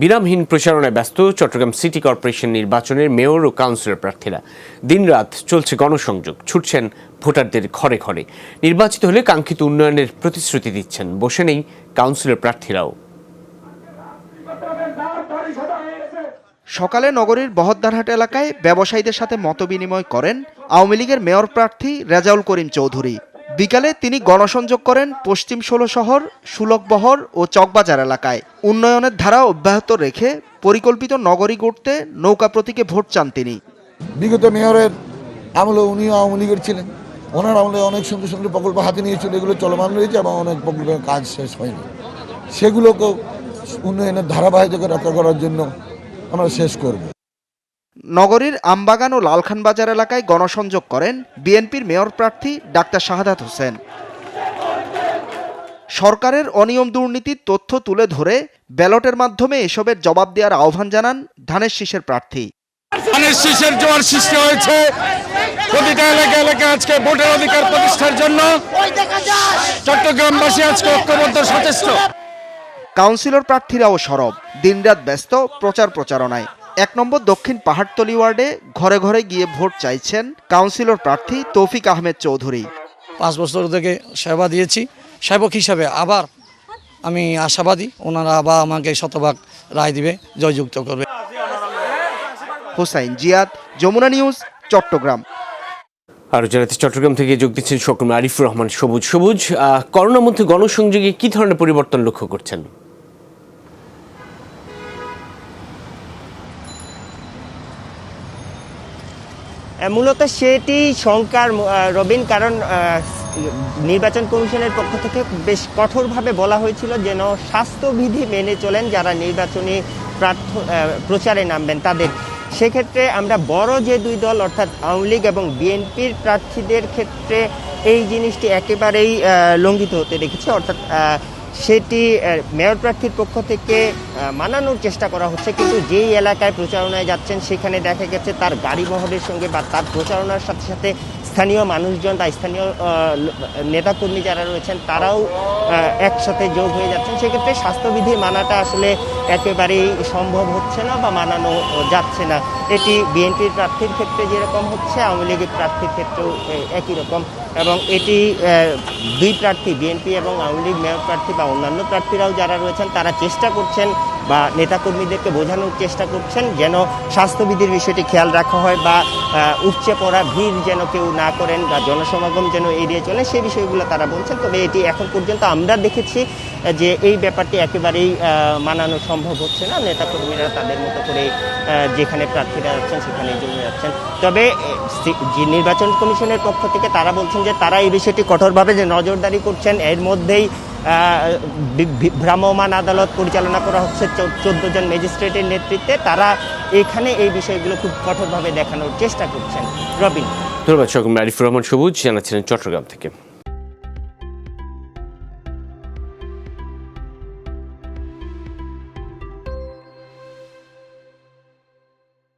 বিরামহীন প্রচারণায় ব্যস্ত Chittagong city corporation নির্বাচনের মেয়র ও কাউন্সিলর প্রার্থীরা দিনরাত চলছে গণসংযোগ, ছুটছেন ভোটারদের ঘরে ঘরে। নির্বাচিত হলে কাঙ্ক্ষিত উন্নয়নের প্রতিশ্রুতি দিচ্ছেন, বসে নেই কাউন্সিলর প্রার্থীরাও। সকালে নগরীর বহদ্দারহাট এলাকায় ব্যবসায়ীদের সাথে মতবিনিময় করেন আওয়ামী লীগের মেয়র প্রার্থী রেজাউল করিম চৌধুরী। বিকালে তিনি গণসংযোগ করেন পশ্চিম ষোলো শহর সুলকবহর ও চকবাজার এলাকায়। উন্নয়নের ধারা অব্যাহত রেখে পরিকল্পিত নগরী গড়তে নৌকা প্রতীকে ভোট চান তিনি। বিগত মেয়রের আমলে উনিও আওয়ামী লীগের ছিলেন। ওনার আমলে অনেক সুন্দর সুন্দর প্রকল্প হাতে নিয়েছিল। এগুলো চলমান রয়েছে এবং অনেক প্রকল্পের কাজ শেষ হয়নি। সেগুলোকেও উন্নয়নের ধারাবাহিকতা রক্ষা করার জন্য আমরা শেষ করব। নগরীর আমবাগান ও লালখান বাজার এলাকায় গণসংযোগ করেন বিএনপির মেয়র প্রার্থী ডাক্তার শাহাদাত হোসেন। সরকারের অনিয়ম দুর্নীতির তথ্য তুলে ধরে ব্যালটের মাধ্যমে এসবের জবাব দেওয়ার আহ্বান জানান ধানের শীষের প্রার্থী। ধানের শীষের জোয়ার সৃষ্টি হয়েছে। প্রতিটা এলাকা এলাকা আজকে ভোটের অধিকার প্রতিষ্ঠার জন্য। চট্টগ্রামবাসী আজকে ঐক্যবদ্ধ সচেষ্ট। কাউন্সিলর প্রার্থীরাও সরব। দিনরাত ব্যস্ত প্রচার প্রচারণায়। এক নম্বর দক্ষিণ পাহাড়তলি ওয়ার্ডে ঘরে ঘরে গিয়ে ভোট চাইছেন কাউন্সিলর প্রার্থী তৌফিক আহমেদ চৌধুরী। পাঁচ বছর থেকে সেবা দিয়েছি। সেবক হিসাবে আবার আমি আশাবাদী ওনারা আবার আমাকে শতভাগ রায় দিবে জয়যুক্ত করবে। হোসাইন জিয়াদ যমুনা নিউজ চট্টগ্রাম। আর জানাতে চট্টগ্রাম থেকে যোগ দিচ্ছেন সকর্মী আরিফুর রহমান সবুজ। সবুজ করোনার মধ্যে গণসংযোগে কি ধরনের পরিবর্তন লক্ষ্য করছেন? মূলত সেটি শঙ্কার রবিন, কারণ নির্বাচন কমিশনের পক্ষ থেকে বেশ কঠোরভাবে বলা হয়েছিল যেন স্বাস্থ্যবিধি মেনে চলেন যারা নির্বাচনী প্রার্থ প্রচারে নামবেন তাদের। সেক্ষেত্রে আমরা বড় যে দুই দল, অর্থাৎ আওয়ামী লীগ এবং বিএনপির প্রার্থীদের ক্ষেত্রে এই জিনিসটি একেবারেই লঙ্ঘিত হতে দেখেছি। অর্থাৎ সেটি মেয়র প্রার্থীর পক্ষ থেকে মানানোর চেষ্টা করা হচ্ছে, কিন্তু যেই এলাকায় প্রচারণায় যাচ্ছেন, সেখানে দেখা গেছে তার গাড়ি মহলের সঙ্গে বা তার প্রচারণার সাথে সাথে স্থানীয় মানুষজন বা স্থানীয় নেতাকর্মী যারা রয়েছেন, তারাও একসাথে যোগ হয়ে যাচ্ছেন। সেক্ষেত্রে স্বাস্থ্যবিধি মানাটা আসলে একেবারেই সম্ভব হচ্ছে না বা মানানো যাচ্ছে না। এটি বিএনপির প্রার্থীর ক্ষেত্রে যেরকম হচ্ছে, আওয়ামী লীগের প্রার্থীর ক্ষেত্রেও একই রকম। এবং এটি দুই প্রার্থী, বিএনপি এবং আওয়ামী লীগ, মেয়র প্রার্থী বা অন্যান্য প্রার্থীরাও যারা রয়েছেন, তারা চেষ্টা করছেন বা নেতাকর্মীদেরকে বোঝানোর চেষ্টা করছেন যেন স্বাস্থ্যবিধির বিষয়টি খেয়াল রাখা হয় বা উপচে পড়া ভিড় যেন কেউ না করেন বা জনসমাগম যেন এড়িয়ে চলে সেই বিষয়গুলো তারা বলছেন। তবে এটি এখন পর্যন্ত আমরা দেখেছি যে এই ব্যাপারটি একেবারেই মানানো সম্ভব হচ্ছে না। নেতাকর্মীরা তাদের মতো করে যেখানে প্রার্থীরা যাচ্ছেন সেখানে জমে যাচ্ছেন। তবে যে নির্বাচন কমিশনের পক্ষ থেকে তারা বলছেন যে তারা এই বিষয়টি কঠোরভাবে যে নজরদারি করছেন, এর মধ্যেই ভ্রাম্যমাণ আদালত পরিচালনা করা হচ্ছে চোদ্দ জন ম্যাজিস্ট্রেটের নেতৃত্বে। তারা এখানে এই বিষয়গুলো খুব কঠোরভাবে দেখানোর চেষ্টা করছেন। রবিন। ধন্যবাদ সকম আরিফুর রহমান সবুজ, জানাচ্ছিলেন চট্টগ্রাম থেকে।